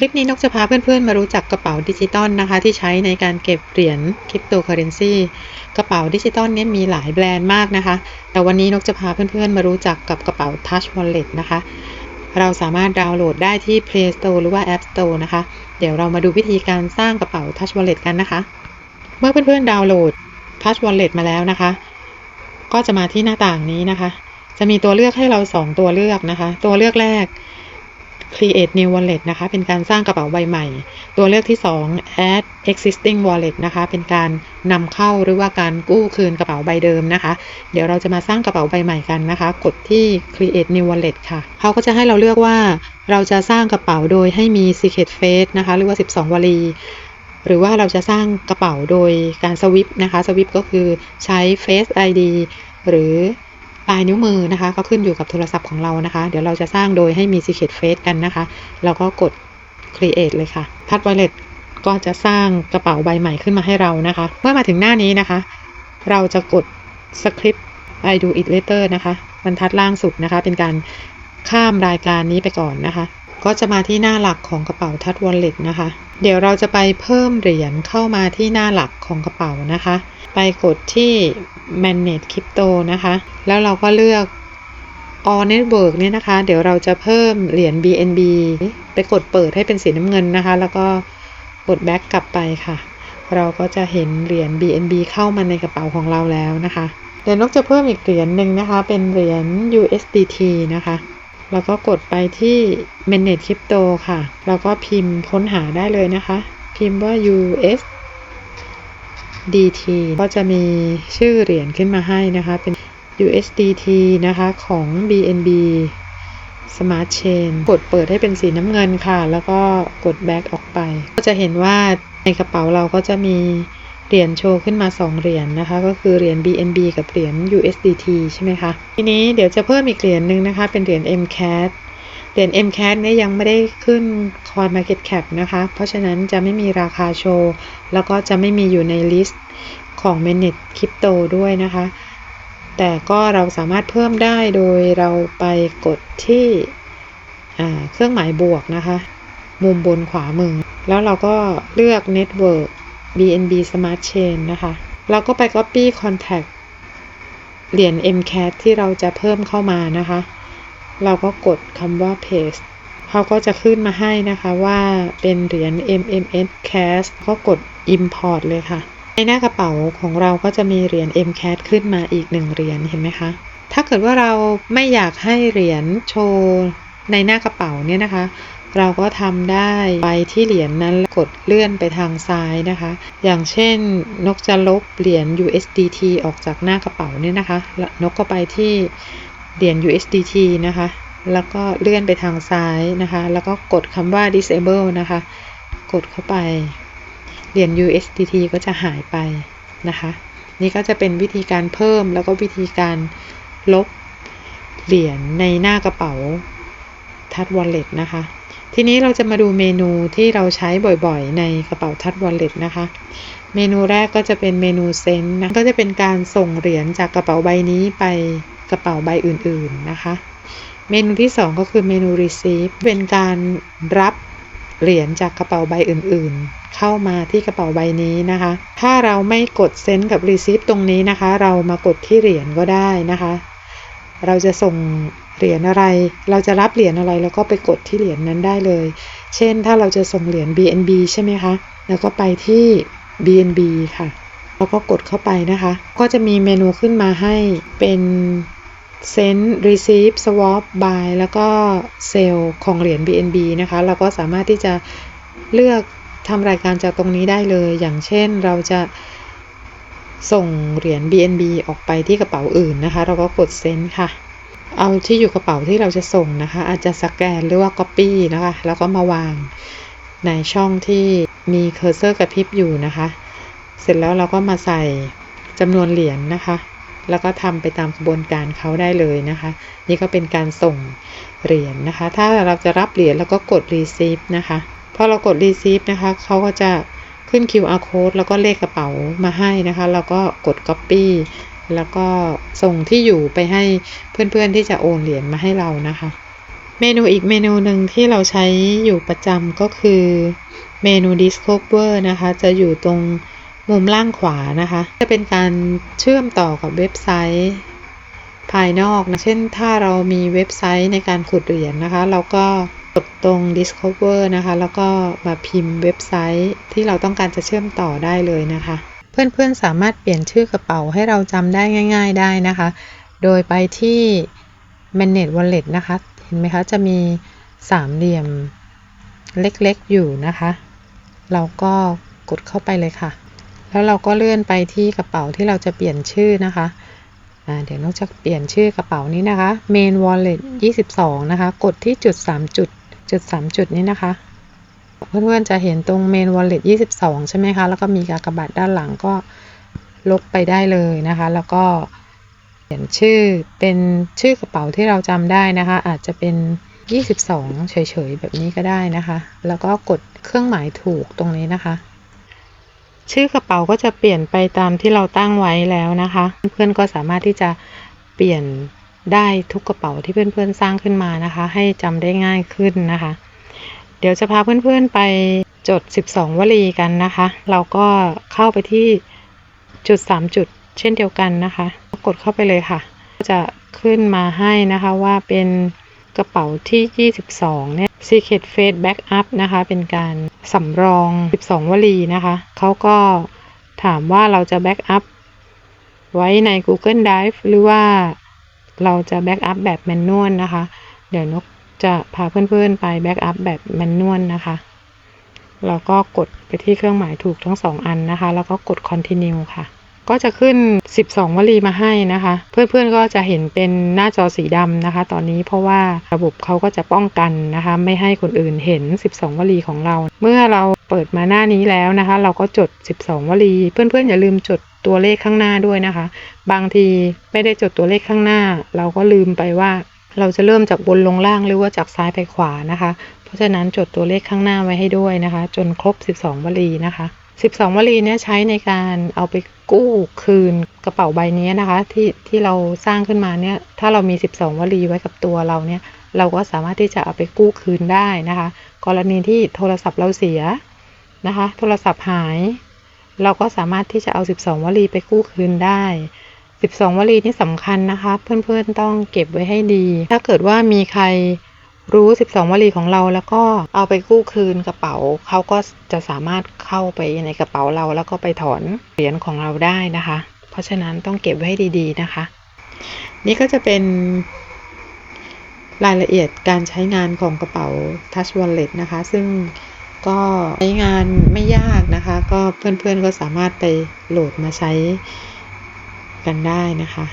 คลิปนี้นกจะพาเพื่อนๆมารู้จักกระเป๋าดิจิตอลนะคะ ที่ใช้ในการเก็บเหรียญคริปโตเคอเรนซีกระเป๋าดิจิตอลนี้มีหลายแบรนด์มากนะคะ แต่วันนี้นกจะพาเพื่อนๆมารู้จักกับกระเป๋า Touch Wallet นะคะ เราสามารถดาวน์โหลดได้ที่ Play Store หรือว่า App Store นะคะ เดี๋ยวเรามาดูวิธีการสร้างกระเป๋า Touch Wallet กันนะคะ เมื่อเพื่อนๆดาวน์โหลด Touch Wallet มาแล้วนะคะ ก็จะมาที่หน้าต่างนี้นะคะ จะมีตัวเลือกให้เรา 2 ตัวเลือกนะคะ ตัวเลือกแรก create new wallet นะคะ เป็นการสร้างกระเป๋าใบใหม่ ตัวเลือกที่ 2 add existing wallet นะคะ เป็นการนำเข้าหรือว่าการกู้คืนกระเป๋าใบเดิมนะคะ เดี๋ยวเราจะมาสร้างกระเป๋าใบใหม่กันนะคะ กดที่ create new wallet ค่ะ เขาก็จะให้เราเลือกว่าเราจะสร้างกระเป๋าโดยให้มี secret phrase นะคะ หรือว่า 12 วลี หรือว่าเราจะสร้างกระเป๋าโดยการสวิปนะคะ สวิปก็คือใช้ Face ID หรือ ลายนิ้วมือนะคะ ก็ขึ้นอยู่กับโทรศัพท์ของเรานะคะ เดี๋ยวเราจะสร้างโดยให้มี Secret Face กันนะคะ เราก็กด Create เลยค่ะพัด Wallet ก็จะสร้างกระเป๋าใบใหม่ขึ้นมาให้เรานะคะ เมื่อมาถึงหน้านี้นะคะ เราจะกด Script I do it later นะคะบรรทัดล่างสุดนะคะ เป็นการข้ามรายการนี้ไปก่อนนะคะ ก็จะมาที่หน้าหลักของกระเป๋าทัด Wallet นะคะ เดี๋ยวเราจะไปเพิ่มเหรียญเข้ามาที่หน้าหลักของกระเป๋านะคะ ไปกดที่ manage crypto นะคะ แล้วเราก็เลือก all network เนี่ยนะคะ เดี๋ยวเราจะเพิ่มเหรียญ BNB ไปกดเปิดให้เป็นสีน้ำเงินนะคะ แล้วก็กด back กลับไปค่ะ เราก็จะเห็นเหรียญ BNB เข้ามาในกระเป๋าของเราแล้วนะคะ เดี๋ยวนกจะเพิ่มอีกเหรียญหนึ่งนะคะ เป็นเหรียญ USDT นะคะ แล้วก็กดไปที่ manage crypto ค่ะ แล้วก็พิมพ์ค้นหาได้เลยนะคะ พิมพ์ว่า US DT ก็จะมีชื่อเหรียญขึ้นมาให้นะคะ เป็น USDT นะคะของ BNB Smart Chain กดเปิดให้เป็นสีน้ำเงินค่ะ แล้วก็กด back ออกไป ก็จะเห็นว่าในกระเป๋าเราก็จะมี เหรียญโชว์ขึ้นมา 2 เหรียญนนะคะ ก็คือเหรียญ BNB กับเหรียญ USDT ใช่ไหมคะ ทีนี้เดี๋ยวจะเพิ่มอีกเหรียญหนึ่งนะคะ เป็นเหรียญ MCAT เหรียญ MCAT เนี่ยยังไม่ได้ขึ้น Coin Market Cap นะคะ เพราะฉะนั้นจะไม่มีราคาโชว์ แล้วก็จะไม่มีอยู่ในลิสต์ของ Manage Crypto ด้วยนะคะ แต่ก็เราสามารถเพิ่มได้โดยเราไปกดที่เครื่องหมายบวกนะคะ มุมบนขวามือ แล้วเราก็เลือก Network BNB Smart Chain นะคะ เราก็ไป Copy Contact เหรียญ MCAT ที่เราจะเพิ่มเข้ามานะคะ เราก็กดคำว่า paste เขาก็จะขึ้นมาให้นะคะว่าเป็นเหรียญ MMS Cash ก็กด import เลยค่ะ ในหน้ากระเป๋าของเราก็จะมีเหรียญ MCAT ขึ้นมาอีกหนึ่งเหรียญเห็นไหมคะ ถ้าเกิดว่าเราไม่อยากให้เหรียญโชว์ในหน้ากระเป๋าเนี่ยนะคะ เราก็ทำได้ไปที่เหรียญนั้นกดเลื่อนไปทางซ้ายนะคะ อย่างเช่นนกจะลบเหรียญ USDT ออกจากหน้ากระเป๋าเนี่ยนะคะ นกก็ไปที่เหรียญ USDT นะคะ แล้วก็เลื่อนไปทางซ้ายนะคะ แล้วก็กดคำว่า disable นะคะ กดเข้าไป เหรียญ USDT ก็จะหายไปนะคะ นี่ก็จะเป็นวิธีการเพิ่มแล้วก็วิธีการลบเหรียญในหน้ากระเป๋าทัด Wallet นะคะ ทีนี้เราจะมาดูเมนูที่เราใช้บ่อยๆ ในกระเป๋าทัด Wallet นะคะ เมนูแรกก็จะเป็นเมนูเซนต์นะก็จะเป็นการส่งเหรียญจากกระเป๋าใบนี้ไปกระเป๋าใบอื่นๆนะคะ เมนูที่ 2 ก็คือเมนู receive เป็นการรับเหรียญจากกระเป๋าใบอื่นๆ เข้ามาที่กระเป๋าใบนี้นะคะ ถ้าเราไม่กดเซ็นกับ receive ตรงนี้นะคะ เรามากดที่เหรียญก็ได้นะคะ เราจะส่ง เหรียญอะไร เราจะรับเหรียญอะไรแล้วก็ไปกดที่เหรียญนั้นได้เลย เช่นถ้าเราจะส่งเหรียญ BNB ใช่ไหมคะ แล้วก็ไปที่ BNB ค่ะแล้วก็กดเข้าไปนะคะ ก็จะมีเมนูขึ้นมาให้เป็น send receive swap buy แล้วก็ sell ของเหรียญ BNB นะคะ เราก็สามารถที่จะเลือกทำรายการจากตรงนี้ได้เลย อย่างเช่นเราจะส่งเหรียญ BNB ออกไปที่กระเป๋าอื่นนะคะ เราก็กด send ค่ะ เอาที่อยู่กระเป๋าที่เราจะส่งนะคะ อาจจะสแกนหรือว่า copy นะคะ แล้วก็มาวางในช่องที่มีเคอร์เซอร์กระพริบอยู่นะคะ เสร็จแล้วเราก็มาใส่จำนวนเหรียญนนะคะ แล้วก็ทำไปตามกระบวนการเขาได้เลยนะคะ นี่ก็เป็นการส่งเหรียญนนะคะ ถ้าเราจะรับเหรียญแล้วก็กด receive นะคะพอเรากด receive นะคะเขาก็จะขึ้น QR code แล้วก็เลขกระเป๋ามาให้นะคะเราก็กด copy แล้วก็ส่งที่อยู่ไปให้เพื่อนๆที่จะโอนเหรียญมาให้เรานะคะ เมนูอีกเมนูหนึ่งที่เราใช้อยู่ประจำก็คือเมนู Discover นะคะ จะอยู่ตรงมุมล่างขวานะคะ จะเป็นการเชื่อมต่อกับเว็บไซต์ภายนอกนะ เช่นถ้าเรามีเว็บไซต์ในการขุดเหรียญนะคะ เราก็กดตรง Discover นะคะ แล้วก็มาพิมพ์เว็บไซต์ที่เราต้องการจะเชื่อมต่อได้เลยนะคะ เพื่อนๆสามารถเปลี่ยนชื่อกระเป๋าให้เราจำได้ง่าย ๆ ได้นะคะ โดยไปที่ Manage Wallet นะคะ เห็นไหมคะจะมีสามเหลี่ยมเล็กๆอยู่นะคะ เราก็กดเข้าไปเลยค่ะ แล้วเราก็เลื่อนไปที่กระเป๋าที่เราจะเปลี่ยนชื่อนะคะเดี๋ยวนกจะเปลี่ยนชื่อกระเป๋านี้นะคะ Main Wallet 22 นะคะ กดที่จุด 3 จุด จุด 3 จุดนี้นะคะ เพื่อนๆจะเห็นตรง Main Wallet 22 ใช่ไหมคะ แล้วก็มีกากบาทด้านหลังก็ลบไปได้เลยนะคะ แล้วก็เขียนชื่อเป็นชื่อกระเป๋าที่เราจำได้นะคะ อาจจะเป็น 22 เฉยๆ แบบนี้ก็ได้นะคะ แล้วก็กดเครื่องหมายถูกตรงนี้นะคะ ชื่อกระเป๋าก็จะเปลี่ยนไปตามที่เราตั้งไว้แล้วนะคะ เพื่อนๆก็สามารถที่จะเปลี่ยนได้ทุกกระเป๋าที่เพื่อนๆสร้างขึ้นมานะคะ ให้จำได้ง่ายขึ้นนะคะ เดี๋ยวจะพาเพื่อนๆไปจด 12 วลีกันนะคะ เราก็เข้าไปที่จุด 3 จุดเช่นเดียวกันนะคะ กดเข้าไปเลยค่ะ จะขึ้นมาให้นะคะว่าเป็นกระเป๋าที่ 22 เนี่ย Secret Face Backup นะคะ เป็นการสำรอง 12 วลีนะคะ เขาก็ถามว่าเราจะ Backup ไว้ใน Google Drive หรือว่าเราจะ Backup แบบแมนนวลนะคะ เดี๋ยวนก จะพาเพื่อนๆไป Backup แบบแมนนวลนะคะเราก็กดไปที่เครื่องหมายถูกทั้งสองอันนะคะ แล้วก็กด continue ค่ะ ก็จะขึ้น 12 วลีมาให้นะคะ เพื่อนๆก็จะเห็นเป็นหน้าจอสีดำนะคะ ตอนนี้เพราะว่าระบบเขาก็จะป้องกันนะคะ ไม่ให้คนอื่นเห็น 12 วลีของเรา เมื่อเราเปิดมาหน้านี้แล้วนะคะ เราก็จด 12 วลี เพื่อนๆอย่าลืมจดตัวเลขข้างหน้าด้วยนะคะ บางทีไม่ได้จดตัวเลขข้างหน้า เราก็ลืมไปว่า เราจะเริ่มจากบนลงล่างหรือว่าจากซ้ายไปขวานะคะ เพราะฉะนั้นจดตัวเลขข้างหน้าไว้ให้ด้วยนะคะ จนครบ 12 วลีนะคะ 12 วลีเนี้ยใช้ในการเอาไปกู้คืนกระเป๋าใบนี้นะคะที่ที่เราสร้างขึ้นมาเนี่ยถ้าเรามี 12 วลีไว้กับตัวเราเนี่ยเราก็สามารถที่จะเอาไปกู้คืนได้นะคะ กรณีที่โทรศัพท์เราเสียนะคะ โทรศัพท์หาย เราก็สามารถที่จะเอา 12 วลีไปกู้คืนได้ 12 วลีนี่สำคัญนะคะ เพื่อนๆต้องเก็บไว้ให้ดี ถ้าเกิดว่ามีใครรู้ 12 วลีของเราแล้วก็เอาไปกู้คืนกระเป๋า เขาก็จะสามารถเข้าไปในกระเป๋าเราแล้วก็ไปถอนเหรียญของเราได้นะคะ เพราะฉะนั้นต้องเก็บไว้ให้ดีๆนะคะ นี่ก็จะเป็นรายละเอียดการใช้งานของกระเป๋า Touch Wallet นะคะ ซึ่งก็ใช้งานไม่ยากนะคะ ก็เพื่อนๆก็สามารถไปโหลดมาใช้ กันได้นะคะ